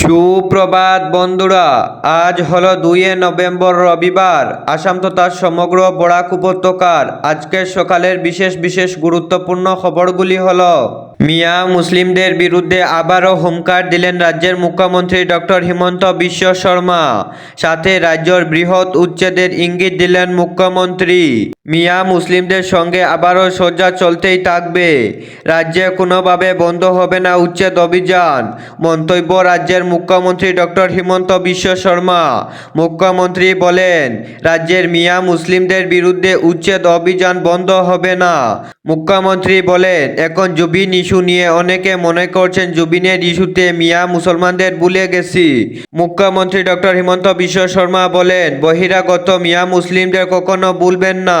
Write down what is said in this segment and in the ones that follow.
সুপ্রভাত বন্ধুরা, আজ হলো দুইয়ে নভেম্বর রবিবার। আসাম তথা সমগ্র বরাক উপত্যকার আজকের সকালের বিশেষ বিশেষ গুরুত্বপূর্ণ খবরগুলি হল, মিয়া মুসলিমদের বিরুদ্ধে আবারও হুমকার দিলেন রাজ্যের মুখ্যমন্ত্রী ডক্টর হিমন্ত বিশ্ব শর্মা। সাথে রাজ্যের বৃহৎ উচ্ছেদের ইঙ্গিত দিলেন মুখ্যমন্ত্রী। মিয়া মুসলিমদের সঙ্গে আবারও সজ্জা চলতেই থাকবে। রাজ্যে কোনোভাবে বন্ধ হবে না উচ্ছেদ অভিযান। মন্তব্য রাজ্যের মুখ্যমন্ত্রী ডক্টর হিমন্ত বিশ্ব শর্মা। মুখ্যমন্ত্রী বলেন, রাজ্যের মিয়া মুসলিমদের বিরুদ্ধে উচ্ছেদ অভিযান বন্ধ হবে না। মুখ্যমন্ত্রী বলেন, এখন জুবিন ইস্যু নিয়ে অনেকে মনে করছেন জুবিনের ইস্যুতে মিয়া মুসলমানদের ভুলে গেছি। মুখ্যমন্ত্রী ডক্টর হিমন্ত বিশ্ব শর্মা বলেন, বহিরাগত মিয়া মুসলিমদের কখনো ভুলবেন না।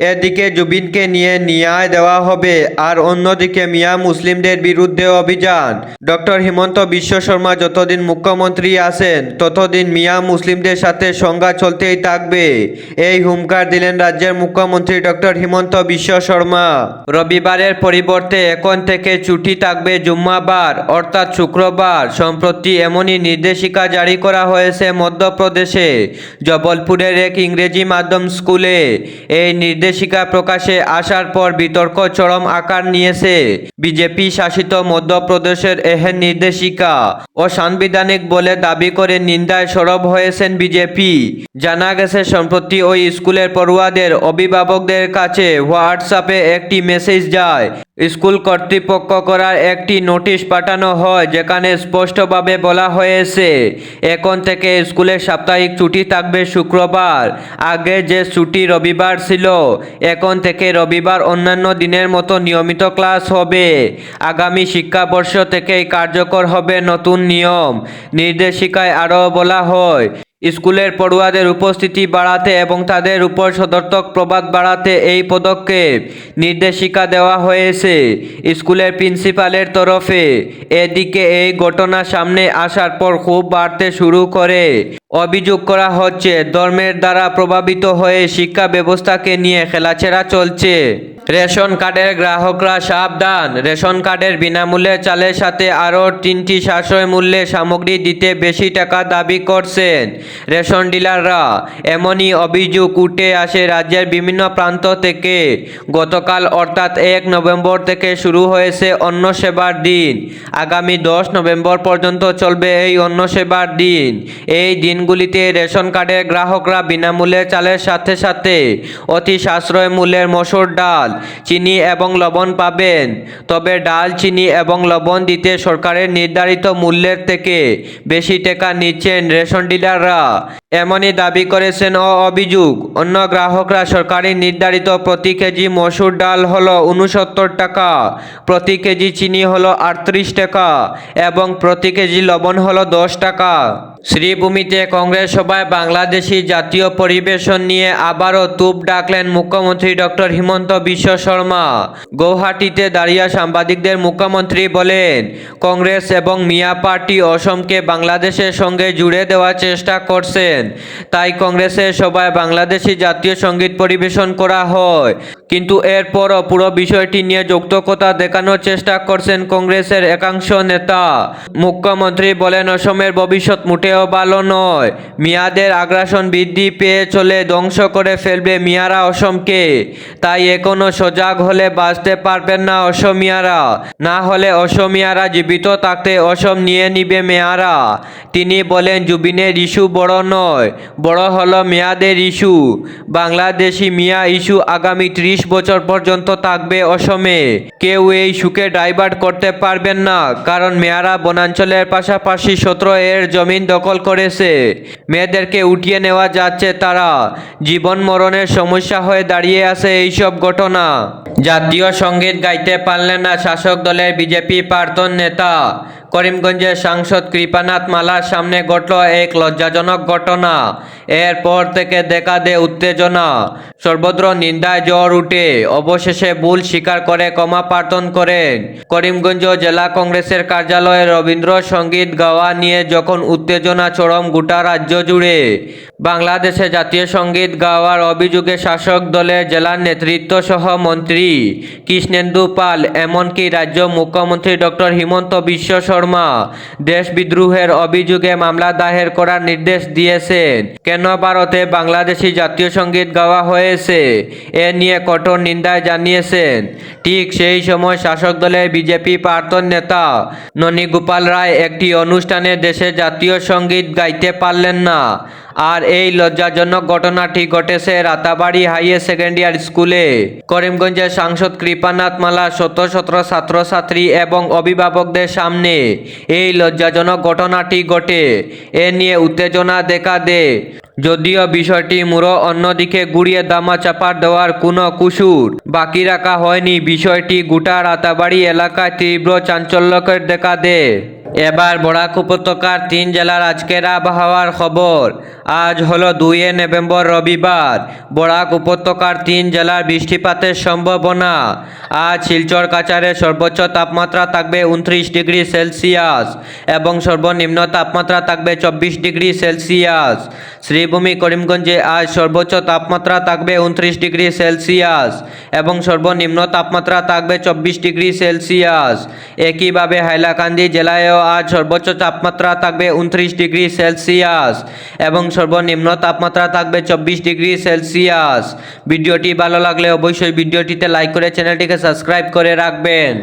এদিকে জুবিনকে নিয়ে ন্যায় দেওয়া হবে আর অন্যদিকে মিয়া মুসলিমদের বিরুদ্ধে অভিযান। ডক্টর হিমন্ত বিশ্ব শর্মা যতদিন মুখ্যমন্ত্রী আছেন, ততদিন মিয়া মুসলিমদের সাথে সংঘাত চলতেই থাকবে। এই হুমকার দিলেন রাজ্যের মুখ্যমন্ত্রী ডক্টর হিমন্ত বিশ্ব শর্মা। রবিবারের পরিবর্তে এখন থেকে ছুটি থাকবে জুম্মাবার, অর্থাৎ শুক্রবার। সম্প্রতি এমনই নির্দেশিকা জারি করা হয়েছে মধ্যপ্রদেশে, জবলপুরের এক ইংরেজি মাধ্যম স্কুলে। এই নির্দেশিকা প্রকাশে আসার পর বিতর্ক চরম আকার নিয়েছে। বিজেপি শাসিত মধ্যপ্রদেশের এহেন নির্দেশিকা অসাংবিধানিক বলে দাবি করে নিন্দায় সরব হয়েছেন বিজেপি। জানা গেছে, সম্প্রতি ওই স্কুলের পড়ুয়াদের অভিভাবকদের কাছে হোয়াটসঅ্যাপে একটি মেসেজ যায়। স্কুল কর্তৃপক্ষ করার একটি নোটিশ পাঠানো হয়, যেখানে স্পষ্টভাবে বলা হয়েছে, এখন থেকে স্কুলের সাপ্তাহিক ছুটি থাকবে শুক্রবার। আগে যে ছুটি রবিবার ছিল, এখন থেকে রবিবার অন্যান্য দিনের মতো নিয়মিত ক্লাস হবে। আগামী শিক্ষাবর্ষ থেকেই কার্যকর হবে নতুন নিয়ম, নির্দেশিকায় আরও বলা হয়। স্কুলের পড়ুয়াদের উপস্থিতি বাড়াতে এবং তাদের উপর সদর্থক প্রবাদ বাড়াতে এই পদক্ষেপ নির্দেশিকা দেওয়া হয়েছে। স্কুলের প্রিন্সিপালের তরফে এদিকে এই ঘটনা সামনে আসার পর খুব বাড়তে শুরু করে। অভিযোগ করা হচ্ছে, ধর্মের দ্বারা প্রভাবিত হয়ে শিক্ষা ব্যবস্থাকে নিয়ে খেলাছেড়া চলছে। রেশন কার্ডের গ্রাহকরা সাবধান। রেশন কার্ডের বিনামূল্যে চালের সাথে আরও তিনটি সাশ্রয় মূল্যে সামগ্রী দিতে বেশি টাকা দাবি করছেন রেশন ডিলাররা। এমনই অভিযোগ উঠে আসে রাজ্যের বিভিন্ন প্রান্ত থেকে। গতকাল অর্থাৎ এক নভেম্বর থেকে শুরু হয়েছে অন্ন সেবার দিন। আগামী দশ নভেম্বর পর্যন্ত চলবে এই অন্ন সেবার দিন। এই দিনগুলিতে রেশন কার্ডের গ্রাহকরা বিনামূল্যে চালের সাথে সাথে অতি সাশ্রয় মূল্যের মসুর ডাল চিনি এবং লবণ পাবেন। তবে ডাল, চিনি এবং লবণ দিতে সরকারের নির্ধারিত মূল্যের থেকে বেশি টাকা নিচ্ছেন রেশন ডিলাররা। এমনই দাবি করেছেন ও অভিযোগ। অন্য গ্রাহকরা সরকারি নির্ধারিত প্রতি কেজি মসুর ডাল হলো উনসত্তর টাকা, প্রতি কেজি চিনি হলো আটত্রিশ টাকা এবং প্রতি কেজি লবণ হলো দশ টাকা। শ্রীভূমিতে কংগ্রেস সভায় বাংলাদেশি জাতীয় পরিবেশন নিয়ে আবারও তুপ ডাকলেন মুখ্যমন্ত্রী ডক্টর হিমন্ত বিশ্ব শর্মা। গৌহাটিতে দাঁড়িয়ে সাংবাদিকদের মুখ্যমন্ত্রী বলেন, কংগ্রেস এবং মিয়া পার্টি অসমকে বাংলাদেশের সঙ্গে জুড়ে দেওয়ার চেষ্টা করছেন। তাই কংগ্রেসের সভায় বাংলাদেশি জাতীয় সংগীত পরিবেশন করা হয়। কিন্তু এরপরও পুরো বিষয়টি নিয়ে যৌক্তিকতা দেখানোর চেষ্টা করছেন কংগ্রেসের একাংশ নেতা। মুখ্যমন্ত্রী বলেন, অসমের ভবিষ্যৎ মোটেও ভালো নয়। মিয়াদের আগ্রাসন বৃদ্ধি পেয়ে চলে ধ্বংস করে ফেলবে মিয়ারা অসমকে। তাই এখনও সজাগ হলে বাঁচতে পারবেন না অসমিয়ারা। না হলে অসমিয়ারা জীবিত থাকতে অসম নিয়ে নিবে মেয়ারা। তিনি বলেন, জুবিনের ইস্যু বড় নয়, বড় হলো মেয়াদের ইস্যু। বাংলাদেশি মিয়া ইস্যু আগামী ত্রিশ বছর পর্যন্ত থাকবে অসমে। কেউ এই সুখে ডাইভার্ট করতে পারবেন না, কারণ মেয়ারা বনাঞ্চলের পাশাপাশি সতেরো এর জমিন দখল করেছে। মেয়েদেরকে উঠিয়ে নেওয়া যাচ্ছে তারা। জীবন মরণের সমস্যা হয়ে দাঁড়িয়ে আছে এইসব ঘটনা। জাতীয় সংগীত গাইতে পারলেন না শাসক দলের বিজেপি প্রার্থন নেতা। করিমগঞ্জের সাংসদ কৃপানাথ মালার সামনে ঘটল এক লজ্জাজনক ঘটনা। এরপর থেকে দেখা দে উত্তেজনা, সর্বত্র নিন্দায় জ্বর উঠে। অবশেষে ভুল স্বীকার করে ক্ষমা প্রার্থন করেন। করিমগঞ্জ জেলা কংগ্রেসের কার্যালয়ে রবীন্দ্রসঙ্গীত গাওয়া নিয়ে যখন উত্তেজনা চরম গোটা রাজ্য জুড়ে, বাংলাদেশে জাতীয় সংগীত গাওয়ার অভিযোগে শাসক দলের জেলার নেতৃত্ব সহ মন্ত্রী কৃষ্ণেন্দু পাল, এমনকি রাজ্য মুখ্যমন্ত্রী ডক্টর হিমন্ত বিশ্ব শর্মা, দেশ বিদ্রোহের অভিযোগে মামলা দায়ের করার নির্দেশ দিয়েছেন। কেন ভারতে বাংলাদেশি জাতীয় সংগীত গাওয়া হয়েছে? এ নিয়ে কঠোর নিন্দায় জানিয়েছেন। ঠিক সেই সময় শাসক দলের বিজেপি প্রাক্তন নেতা ননী গোপাল রায় একটি অনুষ্ঠানে দেশের জাতীয় সংগীত গাইতে পারলেন না। আর এই লজ্জাজনক ঘটনাটি ঘটেছে রাতাবাড়ি হাইয়ার সেকেন্ডারি স্কুলে। করিমগঞ্জের সাংসদ কৃপানাথ মালা শত শত ছাত্রছাত্রী এবং অভিভাবকদের সামনে এই লজ্জাজনক ঘটনাটি ঘটে। এ নিয়ে উত্তেজনা দেখা দে। যদিও বিষয়টি মুরো অন্যদিকে গুড়িয়ে দামা চাপার দেওয়ার কোনো কুসুর বাকি রাখা হয়নি, বিষয়টি গোটা রাতাবাড়ি এলাকায় তীব্র চাঞ্চল্যকের দেখা দেয় এবার বরাক উপত্যকার তিন জেলার আজকের আবহাওয়ার খবর। আজ হলো দুইয়ে নভেম্বর রবিবার। বরাক উপত্যকার তিন জেলার বৃষ্টিপাতের সম্ভাবনা। আজ শিলচর কাচারে সর্বোচ্চ তাপমাত্রা থাকবে উনত্রিশ ডিগ্রি সেলসিয়াস এবং সর্বনিম্ন তাপমাত্রা থাকবে চব্বিশ ডিগ্রি সেলসিয়াস। শ্রীভূমি, করিমগঞ্জে আজ সর্বোচ্চ তাপমাত্রা থাকবে উনত্রিশ ডিগ্রি সেলসিয়াস এবং সর্বনিম্ন তাপমাত্রা থাকবে চব্বিশ ডিগ্রি সেলসিয়াস। একইভাবে হাইলাকান্দি জেলায়ও আজ সর্বোচ্চ তাপমাত্রা থাকবে উনত্রিশ ডিগ্রি সেলসিয়াস এবং সর্বনিম্ন তাপমাত্রা থাকবে চব্বিশ ডিগ্রি সেলসিয়াস। ভিডিওটি ভালো লাগলে অবশ্যই ভিডিওটিতে লাইক করে চ্যানেলটিকে সাবস্ক্রাইব করে রাখবেন।